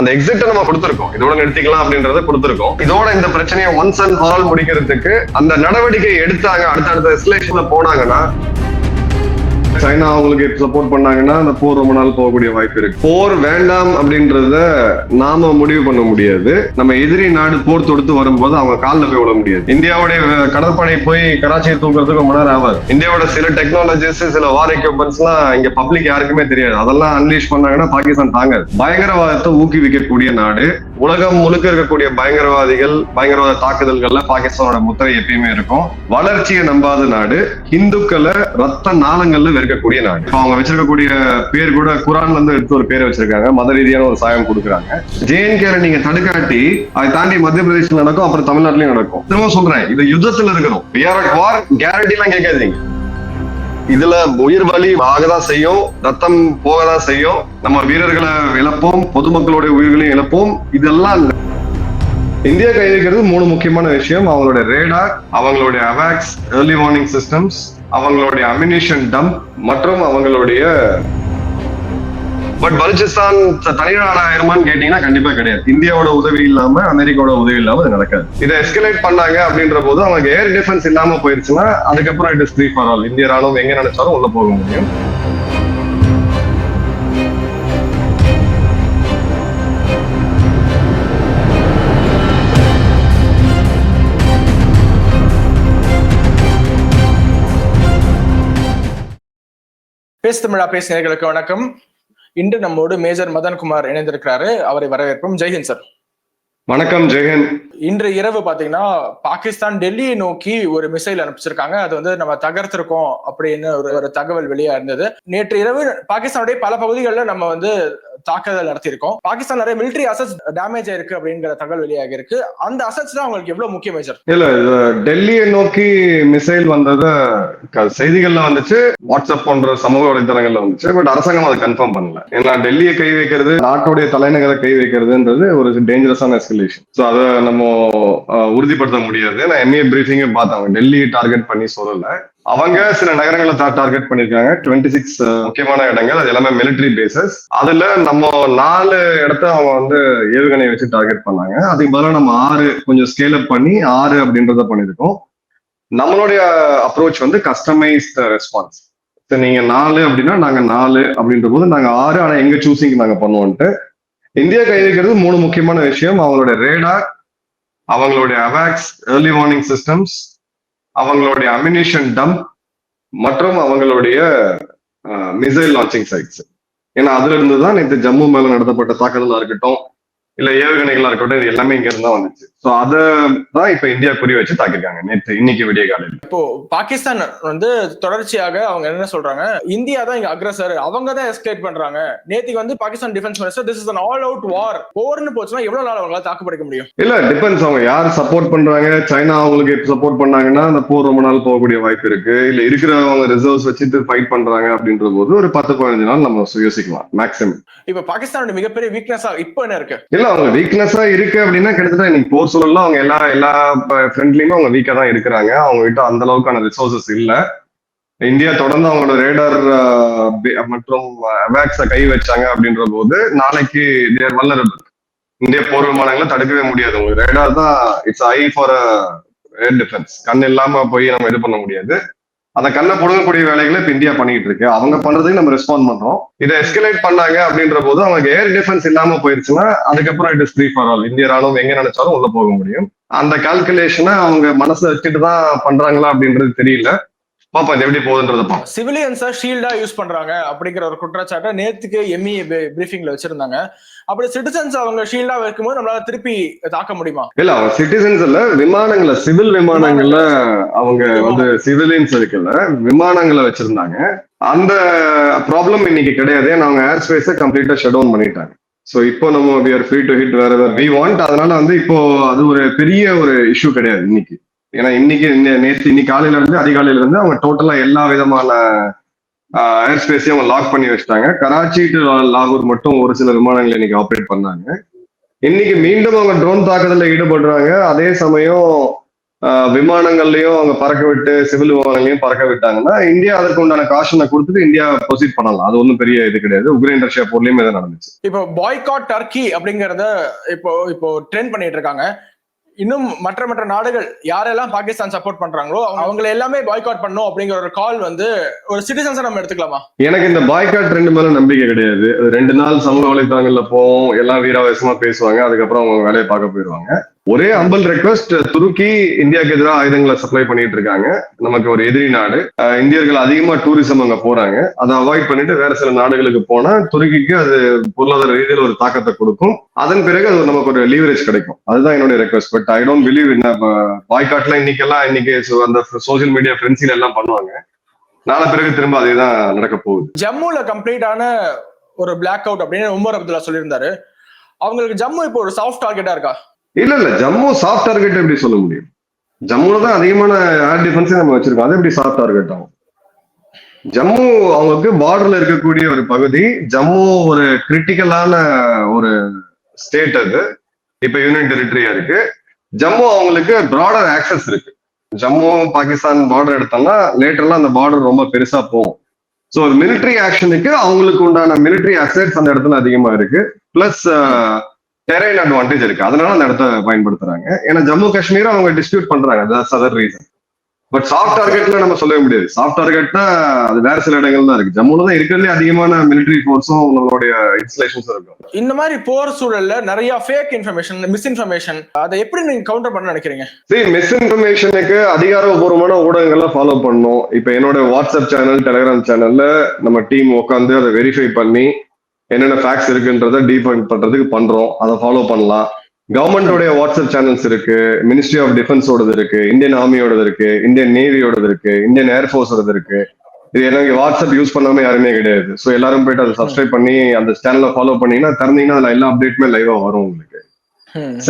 அந்த எக்ஸிட் நம்ம கொடுத்துருக்கோம். இதோட நிறுத்திக்கலாம் அப்படின்றத கொடுத்துருக்கோம். இதோட இந்த பிரச்சனையை ஒன்ஸ் அண்ட் ஆல் முடிக்கிறதுக்கு அந்த நடவடிக்கை எடுத்தாங்க அடுத்தடுத்த எஸ்லேஷன்ல போனாங்கன்னா சைனா அவங்களுக்கு சப்போர்ட் பண்ணாங்கன்னா அந்த போர் ரொம்ப நாள் போகக்கூடிய வாய்ப்பு இருக்கு. போர் வேண்டாம் அப்படின்றத நாம முடிவு பண்ண முடியாது. நம்ம எதிரி நாடு போர் தொடுத்து வரும்போது அவங்க காலில் போய் விட முடியாது. இந்தியாவுடைய கடற்படை போய் கராச்சியை தூக்குறதுக்கு ரொம்ப நேரம் ஆகாது. இந்தியாவோட சில டெக்னாலஜிஸ் சில வார் எக்யூப்மெண்ட்ஸ் எல்லாம் இங்க பப்ளிக் யாருக்குமே தெரியாது. அதெல்லாம் அன்லீஷ் பண்ணாங்கன்னா பாகிஸ்தான் தாங்காது. பயங்கரவாதத்தை ஊக்குவிக்கக்கூடிய நாடு உலகம் முழுக்க இருக்கக்கூடிய பயங்கரவாதிகள் பயங்கரவாத தாக்குதல்கள்ல பாகிஸ்தானோட முத்திரை எப்பயுமே இருக்கும். வளர்ச்சியை நம்பாத நாடு இந்துக்களை ரத்த நாளங்கள்ல வெறுக்கக்கூடிய நாடு. இப்ப அவங்க வச்சிருக்கக்கூடிய பேர் கூட குரான்ல இருந்து எடுத்து ஒரு பேர் வச்சிருக்காங்க. மத ரீதியான ஒரு சாயம் கொடுக்குறாங்க. ஜேஎன்கேல நீங்க தடுக்காட்டி அதை தாண்டி மத்திய பிரதேசம் நடக்கும் அப்புறம் தமிழ்நாட்டிலயும் நடக்கும். திரும்ப சொல்றேன் இது யுத்தத்துல இருக்கிறோம் கேரண்டி எல்லாம் கேட்காதீங்க. இதுல உயிர் வலி ஆகதான் செய்யும் ரத்தம் போகதான் செய்யும். நம்ம வீரர்களை இழப்போம் பொதுமக்களுடைய உயிர்களையும் இழப்போம். இதெல்லாம் இந்தியா கை மூணு முக்கியமான விஷயம். அவங்களுடைய ரேடார் அவங்களுடைய அவாக்ஸ் ஏர்லி வார்னிங் சிஸ்டம்ஸ் அவங்களுடைய அமினிஷன் டம்ப் மற்றும் அவங்களுடைய பட் பலுச்சிஸ்தான் தனி ஆயிருமான்னு கேட்டீங்கன்னா கண்டிப்பா கிடையாது. இந்தியாவோட உதவி இல்லாம அமெரிக்காவோட உதவி இல்லாம அது நடக்காது. இதை எஸ்கலேட் பண்ணாங்க அப்படின்ற போது அவங்க ஏர் டிஃபென்ஸ் இல்லாம போயிருச்சுன்னா அதுக்கப்புறம் it is free for all இந்திய ராணுவம் எங்க நினைச்சாலும் உள்ள போக முடியும். பேசு தமிழா பேசினர்களுக்கு வணக்கம். இன்று நம்மோடு மேஜர் மதன்குமார் இணைந்திருக்கிறாரு. அவரை வரவேற்போம். ஜெய்ஹிந்த் சார். வணக்கம் ஜெகன் இன்று இரவு பாத்தீங்கன்னா பாகிஸ்தான் டெல்லியை நோக்கி ஒரு மிசைல் அனுப்பிச்சிருக்காங்க. அது வந்து நம்ம தகர்த்திருக்கோம் அப்படின்னு ஒரு ஒரு தகவல் வெளியா இருந்தது நேற்று இரவு பாகிஸ்தானுடைய பல பகுதிகளில் நம்ம வந்து தாக்குதல் நடத்தியிருக்கோம். பாகிஸ்தான் நிறைய மிலிட்டரி அசட்ஸ் டேமேஜ் ஆயிருக்கு அப்படிங்கிற தகவல் வெளியாக இருக்கு. அந்த அசட்ஸ் தான் அவங்களுக்கு எவ்வளவு முக்கிய மேஜர் இல்ல டெல்லியை நோக்கி மிசைல் வந்தத க- செய்திகள்ல வந்துச்சு. வாட்ஸ்அப் போன்ற சமூக வலைதளங்கள்ல வந்துச்சு. பட் அரசாங்கம் அதை கன்ஃபார்ம் பண்ணல. ஏன்னா டெல்லியை கை வைக்கிறது நாட்டுடைய தலைநகரை கை வைக்கிறதுன்றது ஒரு டேஞ்சரஸான எஸ்கலேஷன் ஸோ அதை நம்ம உறுதிப்படுத்த முடியாது. நான் எம்ஏ பிரீஃபிங்கே பார்த்தாங்க டெல்லி டார்கெட் பண்ணி சொல்லல. அவங்க சில நகரங்களை டார்கெட் பண்ணிருக்காங்க டுவெண்ட்டி சிக்ஸ் முக்கியமான இடங்கள். அது எல்லாமே மிலிட்டரி பேசஸ் அதுல நம்ம நாலு இடத்த அவங்க வந்து ஏவுகணை வச்சு டார்கெட் பண்ணாங்க. அதுக்கு பதிலாக நம்ம ஆறு கொஞ்சம் ஸ்கேல் அப் பண்ணி ஆறு அப்படின்றத பண்ணிருக்கோம் நம்மளுடைய அப்ரோச் வந்து கஸ்டமைஸ்ட் ரெஸ்பான்ஸ் நீங்க நாலு அப்படின்னா நாங்க நாலு அப்படின்ற போது நாங்க ஆறு ஆனா எங்க சூசிங் நாங்க பண்ணுவோம்ட்டு இந்தியா கைவிக்கிறது மூணு முக்கியமான விஷயம். அவங்களுடைய ரேடார் அவங்களுடைய அவாக்ஸ் ஏர்லி வார்னிங் சிஸ்டம்ஸ் அவங்களுடைய அமினேஷன் டம்ப் மற்றும் அவங்களுடைய மிசைல் லான்ச்சிங் சைட்ஸ் ஏன்னா அதுல இருந்து தான் நேற்று ஜம்மு மேல நடத்தப்பட்ட தாக்குதலா இருக்கட்டும் இல்ல ஏவுகணைகளா இருக்கட்டும் இது எல்லாமே இங்க இருந்தா தான் வந்துச்சு. ஸோ அதை தான் இப்ப இந்தியா குறி வச்சு தாக்கிருக்காங்க நேற்று இன்னைக்கு விடிய காலையில். இப்போ பாகிஸ்தான் வந்து தொடர்ச்சியாக அவங்க என்ன சொல்றாங்க? இந்தியா தான் இங்க அக்ரஸர். அவங்க தான் எஸ்கலேட் பண்றாங்க. நேத்திக்கு வந்து Pakistan defence minister this is an all out war போர்னு போச்சுன்னா எவ்வளவு நாள் அவங்களால தாக்குப்பிடிக்க முடியும்? இல்ல டிபெண்ட்ஸ் அவங்க யார் சப்போர்ட் பண்றாங்க? சைனா அவங்களுக்கு சப்போர்ட் பண்ணாங்கன்னா அந்த போர் ரொம்ப நாள் போகக்கூடிய வாய்ப்பு இருக்கு. இல்ல இருக்கிறவங்க ரிசர்வ்ஸ் வச்சுட்டு ஃபைட் பண்றாங்க அப்படின்ற போது ஒரு பத்து பதினஞ்சு நாள் நம்ம யோசிக்கலாம் மேக்ஸிமம் இப்ப பாகிஸ்தானோட மிகப்பெரிய வீக்னஸா இப்ப என்ன இருக்கு? இல்ல அவங்க வீக்னஸா இருக்கு அப்படின்னா கிட்டத்தட்ட இன்னைக்கு போர் சூழல்ல அவங்க எல்லா எல்லா ஃப்ரெண்ட்லயுமே அவங்க வீக்கா தான் இருக்கிறாங்க. அவங்க கிட்ட அந்த அளவுக்கான ரிசோர்சஸ் இல்லை. இந்தியா தொடர்ந்து அவங்களோட ரேடர் மற்றும் அவாக்ஸ கை வச்சாங்க அப்படின்ற போது நாளைக்கு தேர் வல்லரபிள் இந்திய போர் விமானங்களை தடுக்கவே முடியாது. உங்களுக்கு ரேடார் தான் it's eye for air defence கண் இல்லாம போய் நம்ம இது பண்ண முடியாது. அந்த கண்ணை புடுங்கக்கூடிய வேலைகளை இப்போ இந்தியா பண்ணிட்டு இருக்கு. அவங்க பண்றதுக்கு நம்ம ரெஸ்பாண்ட் பண்றோம். இதை எஸ்கலேட் பண்ணாங்க அப்படின்ற போது அவங்க ஏர் டிஃபென்ஸ் இல்லாம போயிருச்சுன்னா அதுக்கப்புறம் it is free for all இந்திய ராணுவம் எங்க நினைச்சாலும் உள்ள போக முடியும். அந்த கால்குலேஷனை அவங்க மனசுல வச்சுட்டு தான் பண்றாங்களா அப்படின்றது தெரியல. பாப்போம் இது எப்படி போகுதுன்றத சிவிலியன்ஸா ஷீல்டா யூஸ் பண்றாங்க அப்படிங்கிற ஒரு குற்றச்சாட்டை நேத்துக்கு எம்இ பிரீஃபிங்ல வச்சிருந்தாங்க. அப்படி சிட்டிசன்ஸ் அவங்க ஷீல்டா வைக்கும்போது நம்மளால திருப்பி தாக்க முடியுமா? இல்ல அவங்க சிட்டிசன்ஸ் இல்ல விமானங்கள சிவில் விமானங்கள்ல அவங்க வந்து சிவிலியன்ஸ் இருக்குல்ல விமானங்களை வச்சிருந்தாங்க. அந்த ப்ராப்ளம் இன்னைக்கு கிடையாது. ஏன்னா அவங்க ஏர் ஸ்பேஸை கம்ப்ளீட்டா ஷட் டவுன் பண்ணிட்டாங்க. ஸோ இப்போ நம்ம we are free to hit வேற வி வாண்ட் அதனால வந்து இப்போ அது ஒரு பெரிய ஒரு இஷ்யூ கிடையாது இன்னைக்கு. ஏன்னா இன்னைக்கு நேற்று இன்னைக்கு காலையில இருந்து அதிகாலையில இருந்து அவங்க டோட்டலா எல்லா விதமான ஏர் ஸ்பேஸையும் அவங்க லாக் பண்ணி வச்சிட்டாங்க. கராச்சி டு லாகூர் மட்டும் ஒரு சில விமானங்கள் இன்னைக்கு ஆப்ரேட் பண்ணாங்க. இன்னைக்கு மீண்டும் அவங்க ட்ரோன் தாக்குதல்ல ஈடுபடுறாங்க. அதே சமயம் விமானங்கள்லையும் விமானங்கள்லயும் அவங்க பறக்க விட்டு சிவில் விமானங்களையும் பறக்க விட்டாங்கன்னா இந்தியா அதற்கு உண்டான காஷனை கொடுத்துட்டு இந்தியா ப்ரொசீட் பண்ணலாம். அது ஒன்றும் பெரிய இது கிடையாது. உக்ரைன் ரஷ்யா போர்லயும் இதை நடந்துச்சு. இப்போ பாய்காட் டர்க்கி அப்படிங்கறத இப்போ இப்போ ட்ரெண்ட் பண்ணிட்டு இருக்காங்க. இன்னும் மற்ற மற்ற நாடுகள் யாரெல்லாம் பாகிஸ்தான் சப்போர்ட் பண்றாங்களோ அவங்கள எல்லாமே பாய்காட் பண்ணும் அப்படிங்கிற ஒரு கால் வந்து ஒரு சிட்டிசன்ஸை நம்ம எடுத்துக்கலாமா? எனக்கு இந்த பாய்காட் ரெண்டு மேல நம்பிக்கை கிடையாது. ரெண்டு நாள் சமூக வலைத்தளங்கள்ல போவோம் எல்லாம் வீராவேசமா பேசுவாங்க அதுக்கப்புறம் அவங்க வேலையை பார்க்க போயிடுவாங்க. ஒரே அம்பல் ரெக்வஸ்ட் துருக்கி இந்தியாவுக்கு எதிராக ஆயுதங்களை சப்ளை பண்ணிட்டு இருக்காங்க. நமக்கு ஒரு எதிரி நாடு. இந்தியர்கள் அதிகமா டூரிசம் அங்க போறாங்க. அதை அவாய்ட் பண்ணிட்டு வேற சில நாடுகளுக்கு போனா துருக்கிக்கு அது பொருளாதார ரீதியில் ஒரு தாக்கத்தை கொடுக்கும். அதன் பிறகு அது நமக்கு ஒரு லீவரேஜ் கிடைக்கும். அதுதான் என்னுடைய request but I don't believe என்ன பாய்காட்ல இன்னைக்கெல்லாம் இன்னைக்கு அந்த சோசியல் மீடியா ஃப்ரெண்ட்ஸில் எல்லாம் பண்ணுவாங்க. நாளை பிறகு திரும்ப அதே தான் நடக்க போகுது. ஜம்முல கம்ப்ளீட்டான ஒரு பிளாக் அவுட் அப்படின்னு உமர் அப்துல்லா சொல்லியிருந்தாரு. அவங்களுக்கு ஜம்மு இப்போ ஒரு சாஃப்ட் டார்கெட்டா இருக்கா? இல்ல இல்ல ஜம்மு சாஃப்ட் டார்கெட் எப்படி சொல்ல முடியும்? ஜம்முல தான் அதிகமான ஏர் டிஃபென்ஸே நம்ம வச்சிருக்கோம். அது எப்படி சாஃப்ட் டார்கெட் ஆகும்? ஜம்மு அவங்களுக்கு பார்டர்ல இருக்கக்கூடிய ஒரு பகுதி ஜம்மு ஒரு கிரிட்டிக்கலான ஒரு ஸ்டேட் அது. இப்ப யூனியன் டெரிட்டரியா இருக்கு. ஜம்மு அவங்களுக்கு ப்ராடர் ஆக்சஸ் இருக்கு. ஜம்மு பாகிஸ்தான் பார்டர் எடுத்தோம்னா லேட்டர்லாம் அந்த பார்டர் ரொம்ப பெருசா போகும். ஸோ ஒரு மிலிட்ரி ஆக்ஷனுக்கு அவங்களுக்கு உண்டான மிலிட்ரி அசெட்ஸ் அந்த இடத்துல அதிகமா இருக்கு. பிளஸ் டெரைன் அட்வான்டேஜ் இருக்கு. அதனால அந்த இடத்த பயன்படுத்துறாங்க. ஏன்னா ஜம்மு காஷ்மீர் அவங்க டிஸ்பியூட் பண்றாங்க. That's other reason but soft டார்கெட்ல நம்ம சொல்லவே முடியாது. சாஃப்ட் டார்கெட்னா அது வேற சில இடங்கள் தான் இருக்கு. ஜம்முல தான் இருக்கிறதுலே அதிகமான மிலிட்டரி ஃபோர்ஸும் நம்மளுடைய இன்ஸ்டலேஷன்ஸும் இருக்கும். இந்த மாதிரி போர் சூழல்ல நிறைய ஃபேக் இன்ஃபர்மேஷன் மிஸ்இன்ஃபர்மேஷன் அதை எப்படி நீங்க கவுண்டர் பண்ண நினைக்கிறீங்க? சரி மிஸ்இன்ஃபர்மேஷனுக்கு அதிகாரப்பூர்வமான ஊடகங்களை ஃபாலோ பண்ணணும். இப்போ என்னோட வாட்ஸ்அப் சேனல் டெலிகிராம் சேனல்ல நம்ம டீம் உட்காந்து அதை வெரிஃபை பண்ணி என்னென்ன ஃபேக்ட்ஸ் இருக்குன்றத டீஃபைன் பண்றதுக்கு பண்றோம். அதை ஃபாலோ பண்ணலாம். கவர்மெண்டோடைய வாட்ஸ்அப் சேனல்ஸ் இருக்கு. மினிஸ்ட்ரி ஆஃப் டிஃபென்ஸோடது இருக்கு. இந்தியன் ஆர்மியோடது இருக்கு. இந்தியன் நேவியோடது இருக்கு. இந்தியன் ஏர்ஃபோர்ஸோடது இருக்கு. இது எனக்கு வாட்ஸ்அப் யூஸ் பண்ணாம யாருமே கிடையாது. ஸோ எல்லாரும் போயிட்டு அதை சப்ஸ்கிரைப் பண்ணி அந்த சேனலை ஃபாலோ பண்ணீங்கன்னா திறந்தீங்கன்னா அதுல எல்லா அப்டேட்டுமே லைவா வரும் உங்களுக்கு.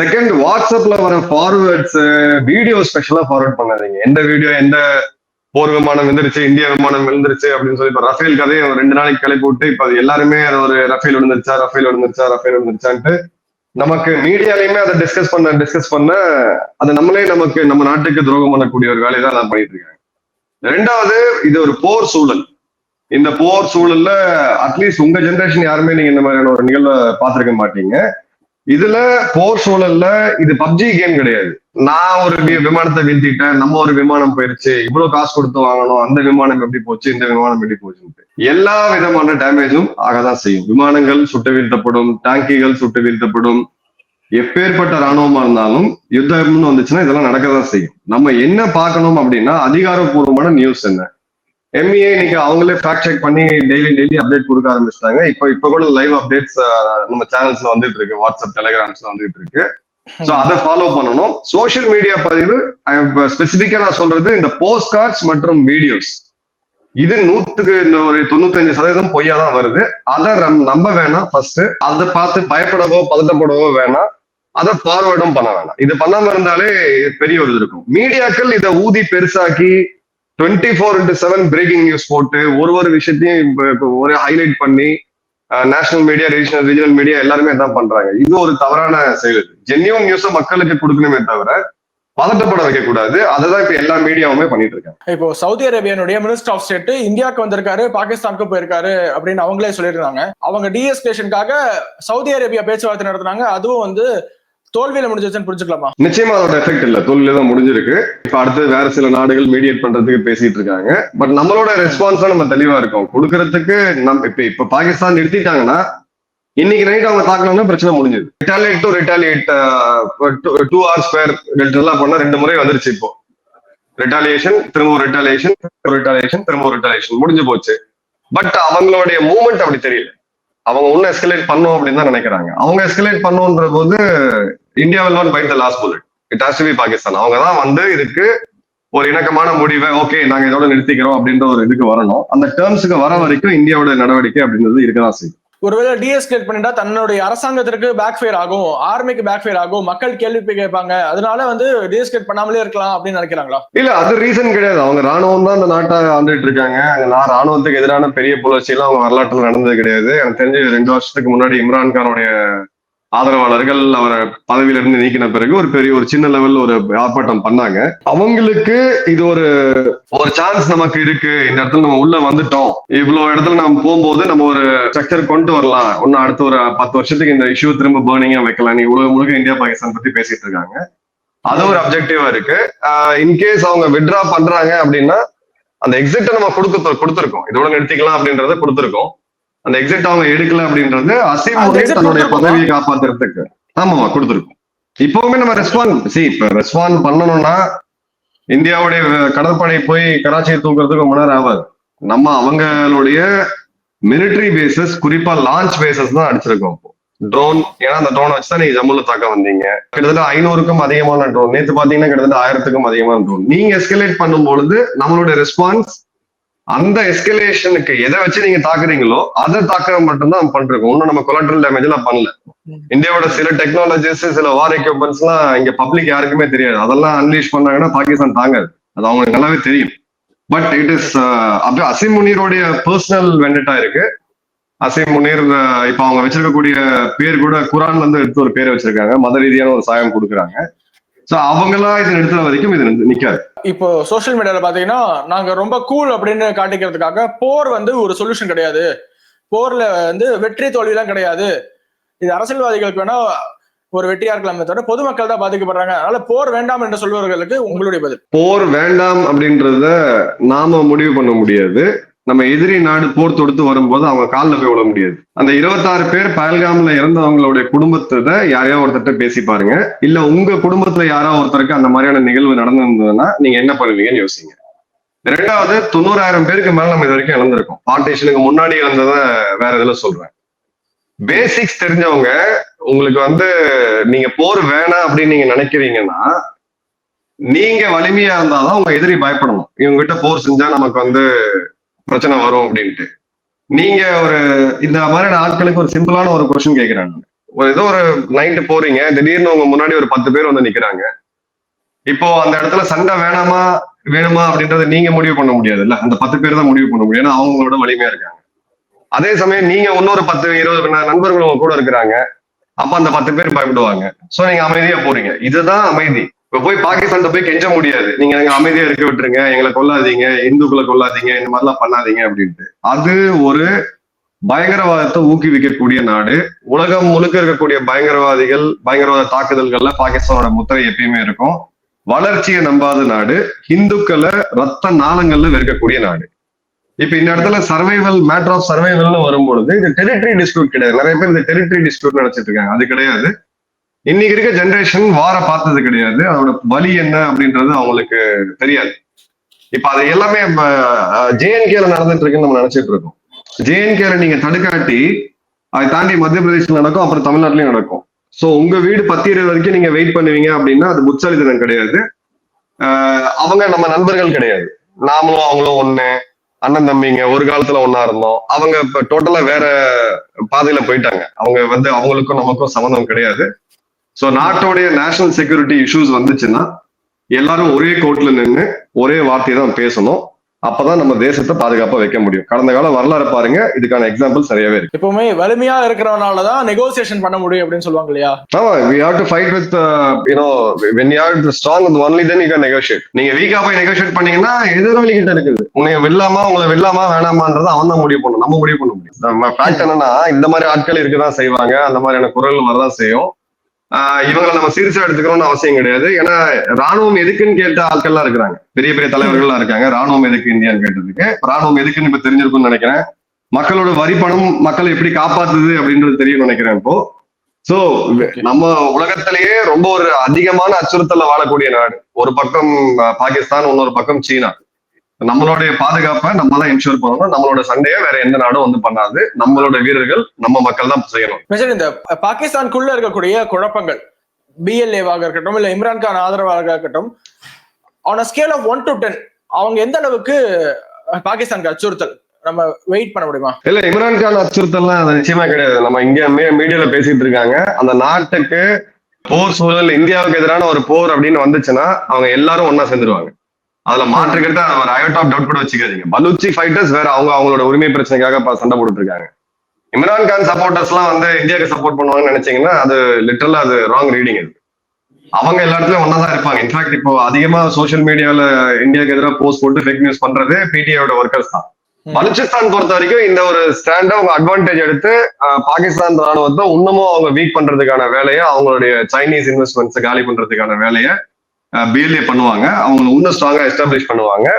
செகண்ட் வாட்ஸ்அப்ல வர ஃபார்வர்ட்ஸ் வீடியோ ஸ்பெஷலா ஃபார்வர்ட் பண்ணாதீங்க. எந்த வீடியோ எந்த போர் விமானம் விழுந்துருச்சு இந்திய விமானம் விழுந்துருச்சு அப்படின்னு சொல்லி இப்ப ரஃபேல் கதையை ஒரு ரெண்டு நாளைக்கு கிளப்பி விட்டு இப்ப அது எல்லாருமே அது ஒரு ரஃபேல் விழுந்துருச்சா ரஃபேல் விழுந்துருச்சா ரஃபேல் விழுந்துருச்சான்ட்டு நமக்கு மீடியாலையுமே அதை டிஸ்கஸ் பண்ண டிஸ்கஸ் பண்ண அது நம்மளே நமக்கு நம்ம நாட்டுக்கு துரோகம் பண்ணக்கூடிய ஒரு வேலையை தான் நான் பண்ணிட்டு இருக்காங்க. ரெண்டாவது இது ஒரு போர் சூழல். இந்த போர் சூழல்ல அட்லீஸ்ட் உங்க ஜெனரேஷன் யாருமே நீங்க இந்த மாதிரியான ஒரு நிகழ்வை பார்த்திருக்க மாட்டீங்க. இதுல போர் சூழல்ல இது பப்ஜி கேம் கிடையாது. நான் ஒரு விமானத்தை வீழ்த்திட்டேன். நம்ம ஒரு விமானம் போயிருச்சு. இவ்வளவு காசு கொடுத்து வாங்கணும். அந்த விமானம் எப்படி போச்சு? இந்த விமானம் எப்படி போச்சுன்ட்டு. எல்லா விதமான டேமேஜும் ஆகதான் செய்யும். விமானங்கள் சுட்டு வீழ்த்தப்படும். டேங்கிகள் சுட்டு வீழ்த்தப்படும். எப்பேற்பட்ட ராணுவமா இருந்தாலும் யுத்தம்னு வந்துச்சுன்னா இதெல்லாம் நடக்கதான் செய்யும். நம்ம என்ன பார்க்கணும் அப்படின்னா அதிகாரப்பூர்வமான நியூஸ் என்ன? எம்ஏ இன்னைக்கு அவங்களே ஃபேக்ட் செக் பண்ணி டெய்லி டெய்லி அப்டேட் கொடுக்க ஆரம்பிச்சிட்டாங்க. இப்போ இப்போ கூட லைவ் அப்டேட்ஸ் நம்ம சேனல்ஸ்ல வந்துட்டு இருக்கு. வாட்ஸ்அப் டெலிகிராம்ஸ்ல வந்துட்டு இருக்கு. ஸோ அதை ஃபாலோ பண்ணணும். சோஷியல் மீடியா பதிவு ஸ்பெசிபிக்கா நான் சொல்றது இந்த போஸ்ட் கார்ட்ஸ் மற்றும் வீடியோஸ் இது நூத்துக்கு இந்த ஒரு தொண்ணூத்தஞ்சு சதவீதம் பொய்யா தான் வருது. அதை நம்- நம்ப வேணாம் ஃபர்ஸ்ட் அதை பார்த்து பயப்படவோ பதட்டப்படவோ வேணாம். அதை ஃபார்வர்டும் பண்ண வேணாம். இது பண்ணாம இருந்தாலே பெரிய ஒரு இருக்கும். மீடியாக்கள் இதை ஊதி பெருசாக்கி twenty four into seven breaking news போட்டு ஒரு ஒரு விஷயத்தையும் இப்போ ஒரே ஹைலைட் பண்ணி national media regional regional media எல்லாருமே தான் பண்றாங்க. இது ஒரு தவறான செயல் ஜென்யூன் நியூஸை மக்களுக்கு கொடுக்கணுமே தவிர பதட்டப்பட வைக்க கூடாது அதுதான் இப்ப எல்லா மீடியாவுமே பண்ணிட்டு இருக்காங்க. இப்போ சவுதி அரேபியனுடைய மினிஸ்டர் ஆஃப் ஸ்டேட் இந்தியாவுக்கு வந்திருக்காரு பாகிஸ்தானுக்கு போயிருக்காரு அப்படின்னு அவங்களே சொல்லியிருந்தாங்க. அவங்க டிஎஸ்கேஷனுக்காக சவுதி அரேபியா பேச்சுவார்த்தை நடத்தினாங்க. அதுவும் வந்து தோல்வியில முடிஞ்சிருச்சுன்னு புரிஞ்சுக்கலாமா? நிச்சயமா அதோட எஃபெக்ட் இல்ல. தோல்வியில தான் முடிஞ்சிருக்கு. இப்ப அடுத்து வேற சில நாடுகள் மீடியேட் பண்றதுக்கு பேசிட்டு இருக்காங்க. பட் நம்மளோட ரெஸ்பான்ஸா நம்ம தெளிவா இருக்கோம். கொடுக்கறதுக்கு நம்ம இப்ப இப்ப பாகிஸ்தான் நிறுத்திட்டாங்கன்னா இன்னைக்கு நைட் அவங்க தாக்கணும்னா பிரச்சனை முடிஞ்சது. Retaliate to retaliate two hours square எல்லாம் பண்ணா ரெண்டு முறை வந்துருச்சு இப்போ. ரிட்டாலியேஷன் திரும்ப ஒரு ரிட்டாலியேஷன் ரிட்டாலியேஷன் திரும்ப ஒரு ரிட்டாலியேஷன் முடிஞ்சு போச்சு. பட் அவங்களுடைய மூவ்மெண்ட் அப்படி தெரியல. அவங்க இன்னும் எஸ்கலேட் பண்ணும் அப்படின்னு தான் நினைக்கிறாங்க. அவங்க எஸ்கலேட் பண்ணுன்ற போது India will the bite the it has to be Pakistan அவங்க தான் வந்து இதுக்கு ஒரு இணக்கமான முடிவை ஓகே நாங்க இதோட நிறுத்திக்கிறோம் அப்படின்ற ஒரு இதுக்கு வரணும். அந்த டேர்ம்ஸுக்கு வர வரைக்கும் இந்தியாவோட நடவடிக்கை அப்படின்றது இருக்கதான் செய்யும். ஒருவேளை டிஎஸ்கேட் பண்ணிட்டா தன்னுடைய அரசாங்கத்திற்கு பேக் ஃபேர் ஆகும் ஆர்மிக்கு பேக் ஃபேர் ஆகும் மக்கள் கேள்வி கேட்பாங்க. அதனால வந்து டிஎஸ்கேட் பண்ணாமலே இருக்கலாம் அப்படின்னு நினைக்கிறாங்களா? இல்ல அது ரீசன் கிடையாது. அவங்க ராணுவம் தான் அந்த நாட்டை ஆண்டுட்டு இருக்காங்க. அங்க நான் ராணுவத்துக்கு எதிரான பெரிய புலர்ச்சி எல்லாம் அவங்க வரலாற்றுல நடந்தது கிடையாது. எனக்கு தெரிஞ்சு ரெண்டு வருஷத்துக்கு முன்னாடி இம்ரான் கானுடைய ஆதரவாளர்கள் அவரை பதவியிலிருந்து நீக்கின பிறகு ஒரு பெரிய ஒரு சின்ன லெவல்ல ஒரு ஆர்ப்பாட்டம் பண்ணாங்க. அவங்களுக்கு இது ஒரு ஒரு சான்ஸ் நமக்கு இருக்கு. இந்த இடத்துல நம்ம உள்ள வந்துட்டோம். இவ்வளவு இடத்துல நம்ம போகும்போது நம்ம ஒரு ஸ்ட்ரக்சர் கொண்டு வரலாம். இன்னும் அடுத்த ஒரு பத்து வருஷத்துக்கு இந்த இஷ்யூ திரும்ப பேர்னிங்கா வைக்கலாம். நீ உலக முழுக்க இந்தியா பாகிஸ்தான் பத்தி பேசிட்டு இருக்காங்க. அது ஒரு அப்ஜெக்டிவா இருக்கு. இன்கேஸ் அவங்க விட்ரா பண்றாங்க அப்படின்னா அந்த எக்ஸிட்டை நம்ம கொடுக்க கொடுத்துருக்கோம். இதோட நிறுத்திக்கலாம் அப்படின்றத கொடுத்துருக்கோம். அந்த எக்ஸிட் அவங்க எடுக்கல அப்படின்றது அசீம் அந்த முனீர் exit தன்னுடைய? பதவியை காப்பாத்துறதுக்கு. ஆமாமா கொடுத்துருக்கோம். இப்பவுமே நம்ம ரெஸ்பாண்ட் சி இப்ப ரெஸ்பாண்ட் பண்ணணும்னா இந்தியாவுடைய கடற்படை போய் கராச்சியை தூக்குறதுக்கு ரொம்ப நேரம் ஆகாது. நம்ம அவங்களுடைய மிலிட்டரி பேசஸ் குறிப்பா லான்ச் பேசஸ் தான் அடிச்சிருக்கோம் இப்போ. ட்ரோன் ஏன்னா அந்த ட்ரோன் வச்சு தான் நீங்க ஜம்முல தாக்க வந்தீங்க. கிட்டத்தட்ட ஐநூறுக்கும் அதிகமான ட்ரோன் நேத்து பாத்தீங்கன்னா கிட்டத்தட்ட ஆயிரத்துக்கும் அதிகமான ட்ரோன் நீங்க எஸ்கலேட் பண்ணும் பொழுது நம்மளுடைய ரெஸ்பான்ஸ் அந்த எஸ்கலேஷனுக்கு எதை வச்சு நீங்க தாக்குறீங்களோ அதை தாக்க மட்டும்தான் பண்றோம் இன்னும் நம்ம கொலாட்ரல் டேமேஜ் எல்லாம் பண்ணல. இந்தியாவோட சில டெக்னாலஜிஸ் சில வார் எக்யூப்மெண்ட்ஸ் எல்லாம் இங்க பப்ளிக் யாருக்குமே தெரியாது. அதெல்லாம் அன்லீஷ் பண்ணாங்கன்னா பாகிஸ்தான் தாங்காது. அது அவங்களுக்கு நல்லாவே தெரியும். பட் இட் இஸ் அப்படியே அசீம் முனீரோடைய பர்சனல் வெண்டட்டா இருக்கு. அசீம் முனீர் அஹ், இப்ப அவங்க வச்சிருக்கக்கூடிய பேர் கூட குரான்ல இருந்து எடுத்து ஒரு பேர் வச்சிருக்காங்க. மத ரீதியான ஒரு சாயம் கொடுக்குறாங்க. சோ அவங்களா இதை நிறுத்துற வரைக்கும் இது நிக்க- நிக்காது. இப்போ சோஷியல் மீடியால பாத்தீங்கன்னா நாங்க ரொம்ப கூல் அப்படின்னு காட்டிக்கிறதுக்காக போர் வந்து ஒரு சொல்யூஷன் கிடையாது. போர்ல வந்து வெற்றி தோல்விலாம் கிடையாது. இது அரசியல்வாதிகளுக்கு வேணா ஒரு வெற்றியா இருக்கலாமே தவிர பொதுமக்கள் தான் பாதிக்கப்படுறாங்க. அதனால போர் வேண்டாம் என்று சொல்பவர்களுக்கு உங்களுடைய பதில். போர் வேண்டாம் அப்படின்றத நாம முடிவு பண்ண முடியாது. நம்ம எதிரி நாடு போர் தொடுத்து வரும்போது அவங்க காலில் போய் விட முடியாது. அந்த இருபத்தாறு பேர் பகல்காம்ல இறந்தவங்களுடைய குடும்பத்தை யாரையோ ஒருத்தர்கிட்ட பேசி பாருங்க. இல்ல உங்க குடும்பத்துல யாரோ ஒருத்தருக்கு அந்த மாதிரியான நிகழ்வு நடந்திருந்ததுன்னா நீங்க என்ன பண்ணுவீங்கன்னு யோசிங்க. ரெண்டாவது தொண்ணூறாயிரம் பேருக்கு மேல நம்ம இது வரைக்கும் இழந்திருக்கோம். பார்ட்டிஷனுக்கு முன்னாடி இழந்ததை வேற இதுல சொல்றேன். பேசிக்ஸ் தெரிஞ்சவங்க உங்களுக்கு வந்து நீங்க போர் வேணாம் அப்படின்னு நீங்க நினைக்கிறீங்கன்னா நீங்க வலிமையா இருந்தாதான் உங்க எதிரி பயப்படணும். இவங்க கிட்ட போர் செஞ்சா நமக்கு வந்து பிரச்சனை வரும் அப்படின்ட்டு. நீங்க ஒரு இந்த மாதிரியான ஆட்களுக்கு ஒரு சிம்பிளான ஒரு கொஸ்டின் கேட்கிறாங்க ஒரு ஏதோ ஒரு நைட்டு போறீங்க திடீர்னு உங்க முன்னாடி ஒரு பத்து பேர் வந்து நிக்கிறாங்க. இப்போ அந்த இடத்துல சண்டை வேணாமா வேணுமா அப்படின்றத நீங்க முடிவு பண்ண முடியாது இல்ல? அந்த பத்து பேர் தான் முடிவு பண்ண முடியும். ஏன்னா அவங்களோட வலிமையா இருக்காங்க. அதே சமயம் நீங்க இன்னொரு பத்து இருபது நண்பர்கள் உங்க கூட இருக்கிறாங்க. அப்ப அந்த பத்து பேர் பயப்படுவாங்க. சோ நீங்க அமைதியா போறீங்க. இதுதான் அமைதி. இப்ப போய் பாகிஸ்தான் போய் கெஞ்ச முடியாது. நீங்க எங்க அமைதியா இருக்க விட்டுருங்க. எங்களை கொல்லாதீங்க. இந்துக்களை கொல்லாதீங்க. இந்த மாதிரிலாம் பண்ணாதீங்க அப்படின்ட்டு. அது ஒரு பயங்கரவாதத்தை ஊக்குவிக்கக்கூடிய நாடு. உலகம் முழுக்க இருக்கக்கூடிய பயங்கரவாதிகள் பயங்கரவாத தாக்குதல்கள்ல பாகிஸ்தானோட முத்திரை எப்பயுமே இருக்கும். வளர்ச்சியை நம்பாத நாடு. இந்துக்களை ரத்த நாளங்கள்ல வெறுக்கக்கூடிய நாடு. இப்ப இந்த இடத்துல சர்வைவல் மேட்டர் ஆஃப் சர்வைவல்னு வரும்பொழுது இது டெரிட்டரி டிஸ்பியூட் கிடையாது. நிறைய பேர் இந்த டெரிட்டரி டிஸ்பியூட் நினைச்சிட்டு இருக்காங்க. அது கிடையாது. இன்னைக்கு இருக்க ஜென்ரேஷன் வார பார்த்தது கிடையாது. அதோட வலி என்ன அப்படின்றது அவங்களுக்கு தெரியாது. இப்ப அது எல்லாமே ஜேஎன்கேல நடந்துட்டு இருக்குன்னு நம்ம நினைச்சிட்டு இருக்கோம். ஜேஎன்கேல நீங்க தடுக்காட்டி அதை தாண்டி மத்திய பிரதேசத்துல நடக்கும் அப்புறம் தமிழ்நாட்டிலயும் நடக்கும். சோ உங்க வீடு பத்திர வரைக்கும் நீங்க வெயிட் பண்ணுவீங்க அப்படின்னா அது புட்சாலித்தனம் கிடையாது. ஆஹ் அவங்க நம்ம நண்பர்கள் கிடையாது. நாமளும் அவங்களும் ஒண்ணு அண்ணன் தம்பிங்க ஒரு காலத்துல ஒன்னா இருந்தோம். அவங்க இப்ப டோட்டலா வேற பாதையில போயிட்டாங்க. அவங்க வந்து அவங்களுக்கும் நமக்கும் சம்மந்தம் கிடையாது. சோ நாட்டோடைய நேஷனல் செக்யூரிட்டி இஷ்யூஸ் வந்துச்சுன்னா எல்லாரும் ஒரே கோர்ட்ல நின்று ஒரே வார்த்தையை தான் பேசணும். அப்பதான் நம்ம தேசத்தை பாதுகாப்பா வைக்க முடியும். கடந்த கால வரலாறு பாருங்க இதுக்கான எக்ஸாம்பிள் சரியாவே இருக்கு. எப்பவுமே வலிமையா இருக்கிறவனால தான் நெகோசியேஷன் பண்ண முடியும் அப்படின்னு சொல்லுவாங்க இல்லையா? ஆமா have to fight with uh, you know when you are strong only then you can negotiate. நீங்க வீக்கா போய் நெகோஷியேட் பண்ணீங்கன்னா எதிராளி கிட்ட இருக்குது. உன்னை வெல்லாமா உங்களை வெல்லாமா வேணாமான்றத அவன் தான் முடிவு பண்ணணும். நம்ம முடிவு பண்ண முடியும். நம்ம ஃபேக்ட் என்னன்னா இந்த மாதிரி ஆட்கள் இருக்கதான் செய்வாங்க அந்த மாதிரியான குரல் வரதான் செய்யும். இவங்களை நம்ம சீரியஸா எடுத்துக்கணும்னு அவசியம் கிடையாது. ஏன்னா ராணுவம் எதுக்குன்னு கேட்ட ஆட்கள்லாம் இருக்கிறாங்க. பெரிய பெரிய தலைவர்கள்லாம் இருக்காங்க. ராணுவம் எதுக்கு இந்தியான்னு கேட்டதுக்கு. ராணுவம் எதுக்குன்னு இப்ப தெரிஞ்சிருக்கும்னு நினைக்கிறேன். மக்களோட வரி பணம் மக்களை எப்படி காப்பாத்துது அப்படின்றது தெரியும் நினைக்கிறேன் இப்போ. சோ நம்ம உலகத்திலேயே ரொம்ப ஒரு அதிகமான அச்சுறுத்தல்ல வாழக்கூடிய நாடு. ஒரு பக்கம் பாகிஸ்தான் இன்னொரு பக்கம் சீனா. நம்மளுடைய பாதுகாப்பை நம்ம தான் இன்ஷூர் பண்ணணும். நம்மளோட சண்டையை வேற எந்த நாடும் வந்து பண்ணாது. நம்மளோட வீரர்கள் நம்ம மக்கள் தான் செய்யணும். இந்த பாகிஸ்தானுக்குள்ள இருக்கக்கூடிய குழப்பங்கள் பிஎல்ஏவாக இருக்கட்டும் இல்ல இம்ரான்கான் ஆதரவாக இருக்கட்டும் on scale of one to ten அவங்க எந்த அளவுக்கு பாகிஸ்தானுக்கு அச்சுறுத்தல்? நம்ம வெயிட் பண்ண முடியுமா? இல்ல இம்ரான்கான் அச்சுறுத்தல்லாம் அது நிச்சயமா கிடையாது. நம்ம இங்க மீடியால பேசிட்டு இருக்காங்க. அந்த நாட்டுக்கு போர் சூழல் இந்தியாவுக்கு எதிரான ஒரு போர் அப்படின்னு வந்துச்சுன்னா அவங்க எல்லாரும் ஒன்னா சேர்ந்துருவாங்க. அதுல மாற்றுக்கிட்ட ஒரு அயோட் ஆஃப் டவுட் கூட வச்சுக்காதீங்க. பலூச்சி ஃபைட்டர்ஸ் வேற அவங்க அவங்களோட உரிமை பிரச்சனைக்காக சண்டை போட்டுட்டு இருக்காங்க இம்ரான் கான் சப்போர்ட்டர்ஸ் எல்லாம் வந்து இந்தியாவுக்கு சப்போர்ட் பண்ணுவாங்கன்னு நினைச்சீங்கன்னா அது லிட்டரலா அது ராங் ரீடிங் அது. அவங்க எல்லா இடத்துலயும் ஒன்னா தான் இருப்பாங்க. இன்ஃபேக்ட் இப்போ அதிகமா சோஷியல் மீடியால இந்தியாவுக்கு எதிராக போஸ்ட் போட்டு ஃபேக் நியூஸ் பண்றது பிடிஐயோட ஒர்க்கர்ஸ் தான். பலுச்சிஸ்தான் பொறுத்த வரைக்கும் இந்த ஒரு ஸ்டாண்ட அவங்க அட்வான்டேஜ் எடுத்து பாகிஸ்தான் ராணுவத்தை இன்னமும் அவங்க வீக் பண்றதுக்கான வேலையை அவங்களுடைய சைனீஸ் இன்வெஸ்ட்மெண்ட்ஸ் காலி பண்றதுக்கான வேலையை பிஎல்ஏ பண்ணுவாங்க. அவங்க இன்னும் ஸ்ட்ராங்கா எஸ்டாப்ளிஷ் பண்ணுவாங்க.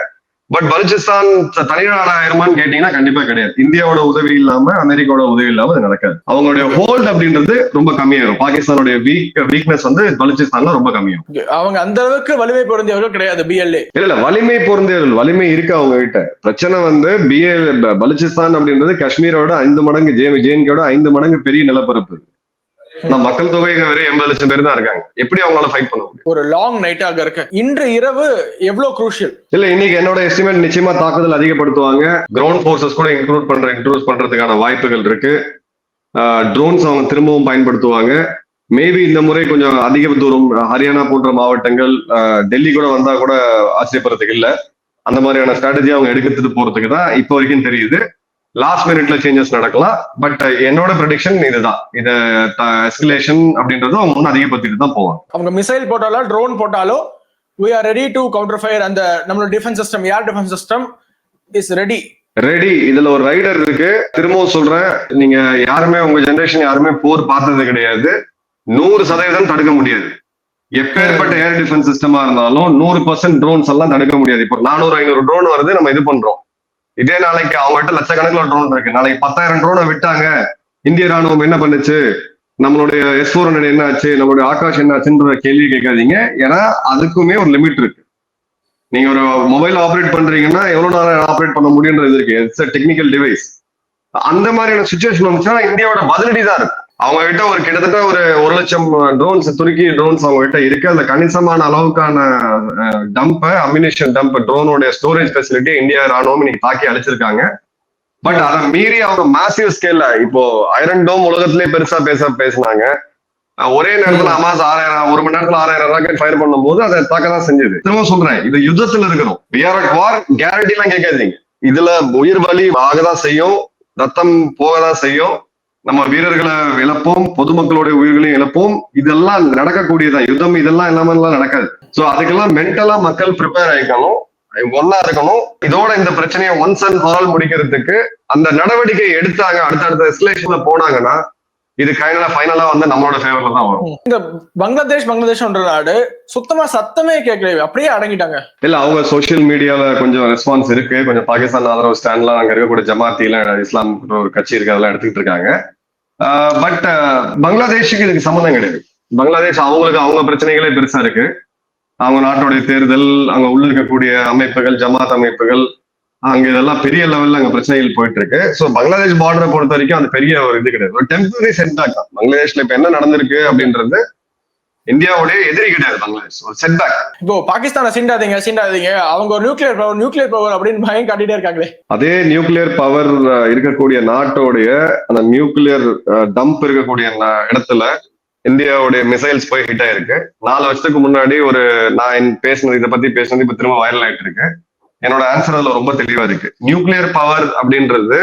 பட் பலுச்சிஸ்தான் தனி நாடாயிருமான்னு கேட்டீங்கன்னா கண்டிப்பா கிடையாது. இந்தியாவோட உதவி இல்லாம அமெரிக்காவோட உதவி இல்லாம அது நடக்காது. அவங்களுடைய ஹோல்ட் அப்படின்றது ரொம்ப கம்மியாயிரும் பாகிஸ்தானுடைய வீக் வீக்னஸ் வந்து பலுச்சிஸ்தான்ல ரொம்ப கம்மியாகும் அவங்க அந்த அளவுக்கு வலிமை பொருந்தியவர்கள் கிடையாது பிஎல்ஏ இல்ல இல்ல வலிமை பொருந்தியவர்கள் வலிமை இருக்கு அவங்க கிட்ட பிரச்சனை வந்து பிஏ பலுச்சிஸ்தான் அப்படின்றது காஷ்மீரோட ஐந்து மடங்கு ஜே ஜேஎன்கேட ஐந்து மடங்கு பெரிய நிலப்பரப்பு. ஆனா மக்கள் தொகை வெறும் எண்பது லட்சம் பேர் தான் இருக்காங்க. எப்படி அவங்களால ஃபைட் பண்ண முடியும்? ஒரு லாங் நைட்டாக இருக்கு. இன்று இரவு எவ்வளவு குரூஷியல் இல்ல இன்னைக்கு என்னோட எஸ்டிமேட் நிச்சயமா தாக்குதல் அதிகப்படுத்துவாங்க. கிரவுண்ட் ஃபோர்ஸஸ் கூட இன்க்ளூட் பண்ற இன்க்ளூட் பண்றதுக்கான வாய்ப்புகள் இருக்கு. ட்ரோன்ஸ் அவங்க திரும்பவும் பயன்படுத்துவாங்க. மேபி இந்த முறை கொஞ்சம் அதிக தூரம் ஹரியானா போன்ற மாவட்டங்கள் டெல்லி கூட வந்தா கூட ஆச்சரியப்படுறதுக்கு இல்ல. அந்த மாதிரியான ஸ்ட்ராட்டஜி அவங்க எடுத்துட்டு போறதுக்கு தான் இப்போ வரைக்கும் தெரியுது. லாஸ்ட் மினிட்ல சேஞ்சஸ் நடக்கலாம் பட் என்னோட ப்ரெடிக்ஷன் இதுதான். இத எஸ்கலேஷன் அப்படின்றது அவங்க இன்னும் அதிகப்படுத்திட்டு தான் போவாங்க. அவங்க மிசைல் போட்டாலோ ட்ரோன் போட்டாலோ we are ready to counter fire அந்த நம்மளோட defence system air defence system is ready ready இதுல ஒரு ரைடர் இருக்கு. திரும்பவும் சொல்றேன். நீங்க யாருமே உங்க ஜெனரேஷன் யாருமே போர் பார்த்தது கிடையாது. நூறு சதவீதம் தடுக்க முடியாது. எப்பேற்பட்ட ஏர் டிஃபென்ஸ் சிஸ்டமா இருந்தாலும் நூறு பர்சன்ட் ட்ரோன்ஸ் எல்லாம் தடுக்க முடியாது. இப்போ நானூறு ஐநூறு ட்ரோன் வருது நம்ம இது பண்றோம். இதே நாளைக்கு அவங்ககிட்ட லட்சக்கணக்கில் ட்ரோன் இருக்கு. நாளைக்கு பத்தாயிரம் ட்ரோனை விட்டாங்க. இந்திய ராணுவம் என்ன பண்ணுச்சு? நம்மளுடைய எஸ் ஃபோர் என்ன ஆச்சு? நம்மளுடைய ஆகாஷ் என்ன ஆச்சுன்ற கேள்வி கேட்காதீங்க. ஏன்னா அதுக்குமே ஒரு லிமிட் இருக்கு. நீங்க ஒரு மொபைல் ஆப்ரேட் பண்றீங்கன்னா எவ்வளவு நேரம் ஆப்ரேட் பண்ண முடியுன்றது இருக்கு. இட்ஸ் டெக்னிக்கல் டிவைஸ் அந்த மாதிரியான சுச்சுவேஷன் வந்துச்சுன்னா இந்தியாவோட பதிலடி தான் இருக்கும். அவங்க கிட்ட ஒரு கிட்டத்தட்ட ஒரு ஒரு லட்சம் ட்ரோன்ஸ் துருக்கி ட்ரோன்ஸ் அவங்க கிட்ட இருக்கு. அந்த கணிசமான அளவுக்கான டம்ப் அம்யூனிஷன் டம்ப் ட்ரோனோட ஸ்டோரேஜ் ஃபெசிலிட்டி இந்தியா ராணுவம் இன்னைக்கு தாக்கி அழிச்சிருக்காங்க. பட் அதை மீறி அவங்க மேசிவ் ஸ்கேல்ல இப்போ ஐரன் டோம் உலகத்திலே பெருசா பேச பேசினாங்க. ஒரே நேரத்துல அமாஸ் ஆறாயிரம் ஒரு மணி நேரத்துல ஆறாயிரம் ராக்கெட் ஃபயர் பண்ணும்போது அதை தாக்க தான் செஞ்சது. திரும்ப சொல்றேன் இது யுத்தத்துல இருக்கிறோம் வார் கேரண்டி எல்லாம் கேட்காதீங்க. இதுல உயிர் பலி ஆகதான் செய்யும் ரத்தம் போகதான் செய்யும். நம்ம வீரர்களை இழப்போம் பொதுமக்களுடைய உயிர்களையும் இழப்போம். இதெல்லாம் நடக்கக்கூடியதான் யுத்தம் இதெல்லாம் இல்லாம எல்லாம் நடக்காது. சோ அதுக்கெல்லாம் மென்டலா மக்கள் ப்ரிப்பேர் ஆயிக்கணும். ஒன்னா இருக்கணும். இதோட இந்த பிரச்சனையை ஒன்ஸ் அண்ட் ஃபார் ஆல் முடிக்கிறதுக்கு அந்த நடவடிக்கை எடுத்தாங்க அடுத்தடுத்த எஸ்லேஷன்ல போனாங்கன்னா இது கைனலா ஃபைனலா வந்து நம்மளோட ஃபேவர்ல தான் வரும். இந்த பங்களாதேஷ் பங்களாதேஷ்ன்ற நாடு சுத்தமா சத்தமே கேட்கல அப்படியே அடங்கிட்டாங்க. இல்ல அவங்க சோஷியல் மீடியால கொஞ்சம் ரெஸ்பான்ஸ் இருக்கு. கொஞ்சம் பாகிஸ்தான் ஆதரவு ஸ்டாண்ட்லாம் அங்க இருக்கக்கூடிய ஜமாத்தில இஸ்லாம் ஒரு கட்சி இருக்கு அதெல்லாம் எடுத்துக்கிட்டு இருக்காங்க. பட் பங்களாதேஷுக்கு இதுக்கு சம்மந்தம் கிடையாது. பங்களாதேஷ் அவங்களுக்கு அவங்க பிரச்சனைகளே பெருசா இருக்கு. அவங்க நாட்டுடைய தேர்தல் அங்க உள்ள இருக்கக்கூடிய அமைப்புகள் ஜமாத் அமைப்புகள் அங்க இதெல்லாம் பெரிய லெவல்ல அங்க பிரச்சனைகள் போயிட்டு இருக்கு சோ பங்களாதேஷ் பார்டரை பொறுத்த வரைக்கும் அது பெரிய ஒரு இது கிடையாது. ஒரு டெம்பரரி செட்பேக் தான். பங்களாதேஷ்ல இப்ப என்ன நடந்திருக்கு அப்படின்றது இந்தியாவுடைய எதிரி கிடையாது பங்களாதேஷ். ஒரு செட்பேக் இப்போ பாகிஸ்தானை சீண்டாதீங்க சீண்டாதீங்க. அவங்க ஒரு நியூக்ளியர் பவர் நியூக்ளியர் பவர் அப்படின்னு பயம் காட்டிட்டே இருக்காங்களே. அதே நியூக்ளியர் பவர் இருக்கக்கூடிய நாட்டோடைய அந்த நியூக்ளியர் டம்ப் இருக்கக்கூடிய இடத்துல இந்தியாவுடைய மிசைல்ஸ் போய் ஹிட் ஆயிருக்கு. நாலு வருஷத்துக்கு முன்னாடி ஒரு நான் பேசினது இதை பத்தி பேசினது இப்ப திரும்ப வைரல் ஆயிட்டு இருக்கு என்னோட ஆன்சர் அதுல ரொம்ப தெளிவா இருக்கு. நியூக்ளியர் பவர் அப்படின்றது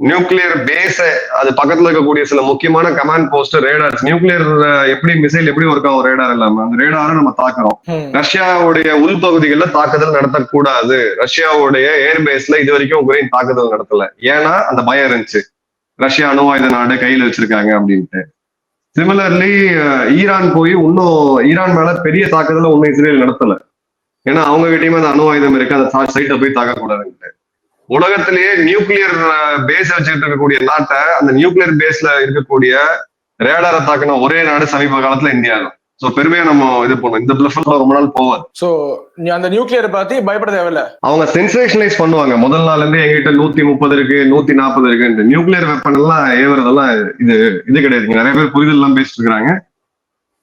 நியூக்ளியர் பேஸ அது பக்கத்துல இருக்கக்கூடிய சில முக்கியமான கமாண்ட் போஸ்ட் ரேடார்ஸ் நியூக்ளியர் எப்படி மிசைல் எப்படி ஒர்க் ஆகும் ரேடார் இல்லாம? அந்த ரேடாரை நம்ம தாக்குறோம். ரஷ்யாவுடைய உள்பகுதிகளில் தாக்குதல் நடத்தக்கூடாது. ரஷ்யாவுடைய ஏர்பேஸ்ல இது வரைக்கும் உக்ரைன் தாக்குதல் நடத்தல. ஏன்னா அந்த பயம் இருந்துச்சு. ரஷ்யா அணு ஆயுத நாடு கையில் வச்சிருக்காங்க அப்படின்ட்டு. சிமிலர்லி ஈரான் போய் இன்னும் ஈரான் மேல பெரிய தாக்குதலை ஒன்னும் இஸ்ரேல் நடத்தல. ஏன்னா அவங்க கிட்டயுமே அந்த அணு ஆயுதம் இருக்கு. அந்த சைட்டை போய் தாக்கக்கூடாதுன்ட்டு. உலகத்திலேயே நியூக்ளியர் பேஸ் வச்சுக்கிட்டு இருக்கக்கூடிய நாட்டை அந்த நியூக்ளியர் பேஸ்ல இருக்கக்கூடிய ரேடாரை தாக்கின ஒரே நாடு சமீப காலத்துல இந்தியா தான் சோ பெருமையா நம்ம இது பண்ணுவோம் இந்த பிளஃபல் ரொம்ப நாள் போவாது சோ நீ அந்த நியூக்ளியர் பத்தி பயப்பட தேவையில்ல. அவங்க சென்சேஷனலைஸ் பண்ணுவாங்க. முதல் நாள்ல இருந்து எங்கிட்ட நூத்தி முப்பது இருக்கு நூத்தி நாற்பது இருக்கு நியூக்ளியர் வெப்பன் எல்லாம் ஏவுறதெல்லாம் இது இது கிடையாதுங்க நிறைய பேர் புரிதல் எல்லாம் பேசிட்டு இருக்காங்க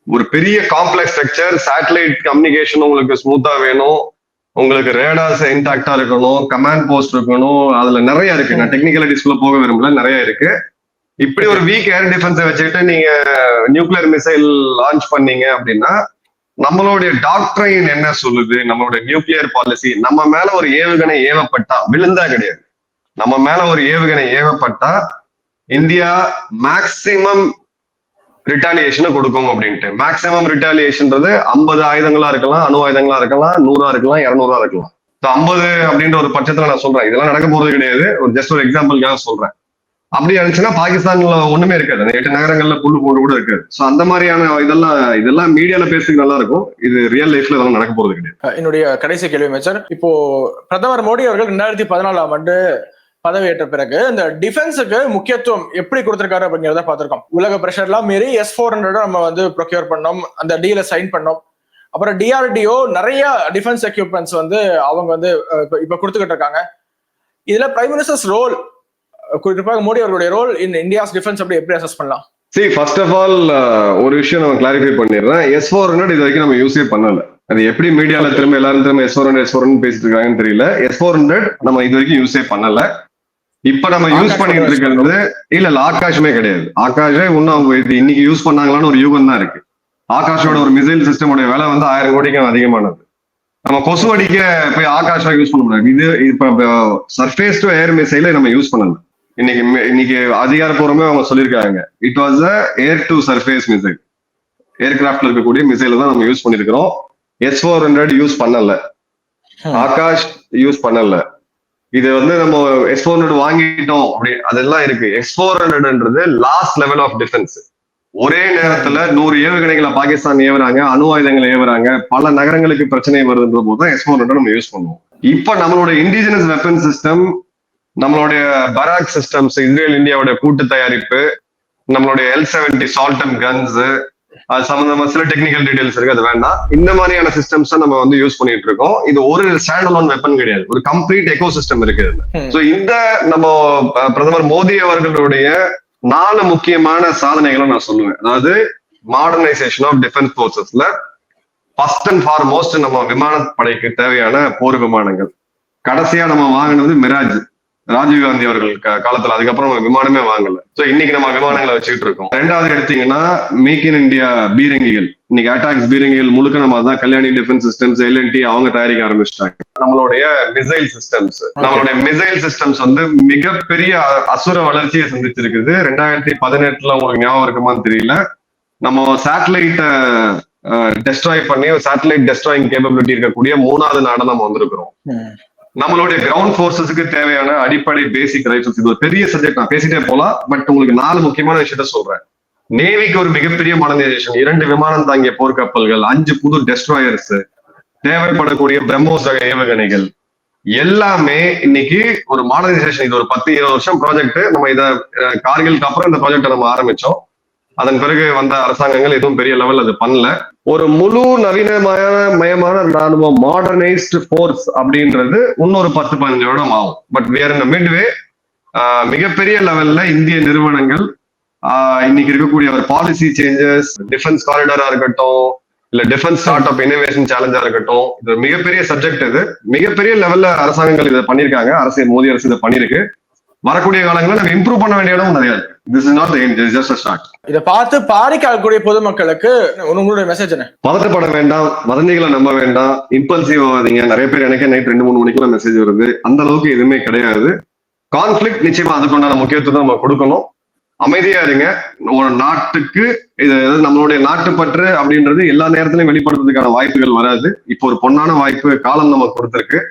ஒரு பெரிய காம்ப்ளெக்ஸ் ஸ்ட்ரக்சர் சேட்டலைட் கம்யூனிகேஷன் உங்களுக்கு ஸ்மூத்தா வேணும். உங்களுக்கு ரேடாஸ் இன்டாக்டா இருக்கணும். கமாண்ட் போஸ்ட் இருக்கணும். அதுல நிறைய இருக்கு. நான் டெக்னிக்கலிட்டிஸ்குள்ள போக விரும்பல. நிறைய இருக்கு. இப்படி ஒரு வீக் ஏர் டிஃபென்ஸை வச்சுட்டு நீங்க நியூக்ளியர் மிசைல் லான்ச் பண்ணீங்க அப்படின்னா நம்மளுடைய டாக்டரின் என்ன சொல்லுது? நம்மளுடைய நியூக்ளியர் பாலிசி நம்ம மேல ஒரு ஏவுகணை ஏவப்பட்டா விழுந்தா கிடையாது. நம்ம மேல ஒரு ஏவுகணை ஏவப்பட்டா இந்தியா மேக்சிமம் ரிட்டாலியேஷனை கொடுக்கும் அப்படின்ட்டு. மேக்சிமம் ரிட்டாலியேஷன்றது ஐம்பது ஆயுதங்களா இருக்கலாம் அணு ஆயுதங்களா இருக்கலாம் நூறா இருக்கலாம் இரநூறுவா இருக்கலாம். ஐம்பது அப்படின்ற ஒரு பட்சத்துல நான் சொல்றேன். இதெல்லாம் நடக்க போறது கிடையாது. ஒரு ஜஸ்ட் ஒரு எக்ஸாம்பிளுக்காக சொல்றேன். அப்படி இருந்துச்சுன்னா பாகிஸ்தான்ல ஒண்ணுமே இருக்காது. அந்த எட்டு நகரங்கள்ல புல்லு போட்டு கூட இருக்காது. சோ அந்த மாதிரியான இதெல்லாம் இதெல்லாம் மீடியால பேசுறதுக்கு நல்லா இருக்கும். இது ரியல் லைஃப்ல இதெல்லாம் நடக்க போறது கிடையாது. என்னுடைய கடைசி கேள்வி அமைச்சர். இப்போ பிரதமர் மோடி அவர்கள் ரெண்டாயிரத்தி பதினாலாம் ஆண்டு பதவியேற்ற பிறகு இந்த டிஃபென்ஸுக்கு முக்கியத்துவம் எப்படி கொடுத்திருக்காரு அப்படிங்கிறத பார்த்திருக்கோம். உலக பிரஷர்லாம் மீறி எஸ் ஃபோர் ஹண்ட்ரட் நம்ம வந்து ப்ரொக்யூர் பண்ணோம் அந்த டீல சைன் பண்ணோம். அப்புறம் டிஆர்டிஓ நிறைய டிஃபென்ஸ் எக்யூப்மெண்ட்ஸ் வந்து அவங்க வந்து இப்ப இப்ப கொடுத்துக்கிட்டு இருக்காங்க. இதுல பிரைம் மினிஸ்டர்ஸ் ரோல் குறிப்பாக மோடி அவர்களுடைய ரோல் இன் இந்தியாஸ் டிஃபென்ஸ் அப்படி எப்படி அசஸ் பண்ணலாம்? சரி ஃபர்ஸ்ட் ஆஃப் ஆல் ஒரு விஷயம் நம்ம கிளாரிஃபை பண்ணிடுறேன். எஸ் ஃபோர் ஹண்ட்ரட் இது வரைக்கும் நம்ம யூஸே பண்ணல. அது எப்படி மீடியால திரும்ப எல்லாரும் திரும்ப S four hundred S four பேசிட்டு இருக்காங்கன்னு தெரியல. எஸ் ஃபோர் ஹண்ட்ரட் நம்ம இது வரைக்கும் யூஸே பண்ணல. இப்ப நம்ம யூஸ் பண்ணிட்டு இருக்கிறது இல்ல இல்ல ஆகாஷமே கிடையாது. ஆகாஷே இன்னும் இது இன்னைக்கு யூஸ் பண்ணாங்களான்னு ஒரு யூகம் தான் இருக்கு. ஆகாஷோட ஒரு மிசைல் சிஸ்டமோட விலை வந்து ஆயிரம் கோடிக்கும் அதிகமானது. நம்ம கொசு அடிக்க போய் ஆகாஷா யூஸ் பண்ண முடியாது. இது இப்ப சர்ஃபேஸ் டு ஏர் மிசைல நம்ம யூஸ் பண்ணல. இன்னைக்கு இன்னைக்கு அதிகாரப்பூர்வமே அவங்க சொல்லியிருக்காங்க. It was a air to surface missile ஏர்கிராஃப்ட்ல இருக்கக்கூடிய மிசைல தான் நம்ம யூஸ் பண்ணிருக்கிறோம். எஸ் ஃபோர் ஹண்ட்ரட் யூஸ் பண்ணல. ஆகாஷ் யூஸ் பண்ணல. இது வந்து நம்ம எஸ் ஃபோர் ஹண்ட்ரட் வாங்கிட்டோம் அப்படி அதெல்லாம் இருக்கு. எஸ் ஃபோர் ஹண்ட்ரட்ன்றது லாஸ்ட் லெவல் ஆஃப் டிஃபென்ஸ் ஒரே நேரத்துல நூறு ஏவுகணைகளை பாகிஸ்தான் ஏவுறாங்க அணு ஆயுதங்களை ஏவுறாங்க பல நகரங்களுக்கு பிரச்சனை வருதுன்ற போது தான் எஸ் ஃபோர் ஹண்ட்ரட் நம்ம யூஸ் பண்ணுவோம். இப்ப நம்மளோட இண்டிஜினஸ் வெப்பன் சிஸ்டம் நம்மளுடைய பராக் சிஸ்டம்ஸ் இஸ்ரேல் இந்தியாவோட கூட்டு தயாரிப்பு நம்மளுடைய எல் செவன்டி சால்டம் கன்ஸ் அது சம்பந்தமா சில டெக்னிக்கல் டீடைல்ஸ் இருக்கு அது வேண்டாம். இந்த மாதிரியான சிஸ்டம்ஸ் நம்ம வந்து யூஸ் பண்ணிட்டு இருக்கோம். இது ஒரு ஸ்டாண்ட் அலோன் வெப்பன் கிடையாது. ஒரு கம்ப்ளீட் எக்கோ சிஸ்டம் இருக்கு. சோ இந்த நம்ம பிரதமர் மோடி அவர்களுடைய நாலு முக்கியமான சாதனைகளை நான் சொல்லுவேன். அதாவது மாடர்னைசேஷன் ஆஃப் டிஃபென்ஸ் போர்சஸ்ல ஃபர்ஸ்ட் அண்ட் ஃபார்மோஸ்ட் நம்ம விமானப்படைக்கு தேவையான போர் விமானங்கள் கடைசியா நம்ம வாங்கினது மிராஜ். ராஜீவ் காந்தி அவர்கள் காலத்துல அதுக்கப்புறம் விமானமே வாங்கல. சோ இன்னைக்கு நம்ம விமானங்களை வச்சுக்கிட்டு இருக்கோம். ரெண்டாவது எடுத்தீங்கன்னா மேக் இன் இந்தியா பீரங்கிகள். இன்னைக்கு அட்டாக்ஸ் பீரங்கிகள் முழுக்க நம்ம அதான் கல்யாணி டிஃபென்ஸ் சிஸ்டம்ஸ் எல்என்டி அவங்க தயாரிக்க ஆரம்பிச்சிட்டாங்க. நம்மளுடைய மிசைல் சிஸ்டம்ஸ் நம்மளுடைய மிசைல் சிஸ்டம்ஸ் வந்து மிகப்பெரிய அசுர வளர்ச்சியை சந்திச்சிருக்குது. ரெண்டாயிரத்தி பதினெட்டுல உங்களுக்கு ஞாபகம் இருக்குமான்னு தெரியல. நம்ம சேட்டலைட்டை டெஸ்ட்ராய் பண்ணி சேட்டலைட் டெஸ்ட்ராயிங் கேப்பபிலிட்டி இருக்கக்கூடிய மூணாவது நாடா நம்ம வந்திருக்கிறோம். நம்மளுடைய கிரவுண்ட் போர்சஸ்க்கு தேவையான அடிப்படை பேசிக் ரைஃபிள்ஸ் இது ஒரு பெரிய சப்ஜெக்ட் நான் பேசிட்டே போலாம் பட் உங்களுக்கு நாலு முக்கியமான விஷயத்த சொல்றேன். நேவிக்கு ஒரு மிகப்பெரிய மாடர்னைசேஷன் இரண்டு விமானம் தாங்கிய போர்க்கப்பல்கள் அஞ்சு புது டெஸ்ட்ராயர்ஸ் தேவைப்படக்கூடிய பிரம்மோஸ் ரக ஏவுகணைகள். எல்லாமே இன்னைக்கு ஒரு மாடர்னைசேஷன் இது ஒரு பத்து இருபது வருஷம் ப்ராஜெக்ட் நம்ம இத கார்கிலுக்கு அப்புறம் இந்த ப்ராஜெக்ட் நம்ம ஆரம்பிச்சோம். அதன் பிறகு வந்த அரசாங்கங்கள் எதுவும் பெரிய லெவல் அது பண்ணல. ஒரு முழு நவீனமய மயமான ராணுவ மாடர்னைஸ்டு ஃபோர்ஸ் அப்படின்றது இன்னொரு பத்து பதினஞ்சு வருடம் ஆகும். பட் வேற இந்த மிட்வே மிகப்பெரிய லெவல்ல இந்திய நிறுவனங்கள் இன்னைக்கு இருக்கக்கூடிய ஒரு பாலிசி சேஞ்சஸ் டிஃபென்ஸ் காரிடரா இருக்கட்டும் இல்ல டிஃபென்ஸ் ஸ்டார்ட் அப் இனோவேஷன் சேலஞ்சா இருக்கட்டும் இது மிகப்பெரிய சப்ஜெக்ட் இது. மிகப்பெரிய லெவல்ல அரசாங்கங்கள் இதை பண்ணிருக்காங்க அரசு மோடி அரசு இதை பண்ணிருக்கு வரக்கூடிய காலங்களில் நம்ம இம்ப்ரூவ் பண்ண வேண்டிய இடம் நிறைய இருக்கு this is not just start இதை பார்த்து பாதிக்கக்கூடிய பொதுமக்களுக்கு உங்களுடைய மெசேஜ் என்ன? பதட்டப்பட வேண்டாம் வதந்திகளை நம்ப வேண்டாம் இம்பல்சிவ் ஆகாதீங்க. நிறைய பேர் எனக்கே நைட் ரெண்டு மூணு மணிக்கெல்லாம் மெசேஜ் வருது. அந்த அளவுக்கு எதுவுமே கிடையாது. கான்ஃபிளிக் நிச்சயமா அதுக்குண்டான முக்கியத்துவம் நம்ம கொடுக்கணும். அமைதியா இருங்க. ஒரு நாட்டுக்கு இது நம்மளுடைய நாட்டுப்பற்று அப்படின்றது எல்லா நேரத்திலையும் வெளிப்படுத்துறதுக்கான வாய்ப்புகள் வராது. இப்போ ஒரு பொன்னான வாய்ப்பு காலம் நமக்கு கொடுத்திருக்கு.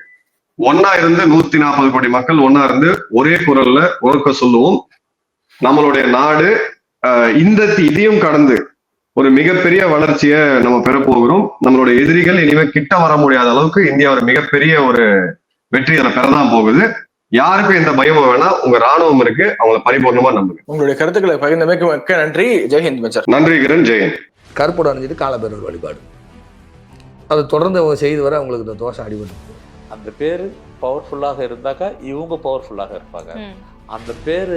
ஒன்னா இருந்து நூத்தி நாற்பது கோடி மக்கள் ஒன்னா இருந்து ஒரே குரல்ல உறக்க சொல்லுவோம். நம்மளுடைய நாடு ஆஹ், இந்த இதையும் கடந்து ஒரு மிகப்பெரிய வளர்ச்சியை நம்ம பெற போகிறோம். நம்மளுடைய எதிரிகள் இனிமே கிட்ட வர முடியாத அளவுக்கு இந்தியா ஒரு மிகப்பெரிய ஒரு வெற்றி அதில் பெறதான் போகுது. யாருக்கும் எந்த பயமும் வேணாம். உங்க ராணுவம் இருக்கு. அவங்கள பரிபூர்ணமா நம்புங்க. உங்களுடைய கருத்துக்களை பகிர்ந்தமைக்கு மிக்க நன்றி. ஜெய்ஹிந்த் மெச்சர். நன்றி கிரண். ஜெயன் கருப்போடு அணிஞ்சிட்டு காலபைரவர் வழிபாடு. அதை தொடர்ந்து அவங்க செய்து வர அவங்களுக்கு இந்த தோஷம் அடிபட்டு. அந்த பேர் பவர்ஃபுல்லாக இருந்தாக்கா இவங்க பவர்ஃபுல்லாக இருப்பாங்க. அந்த பேர்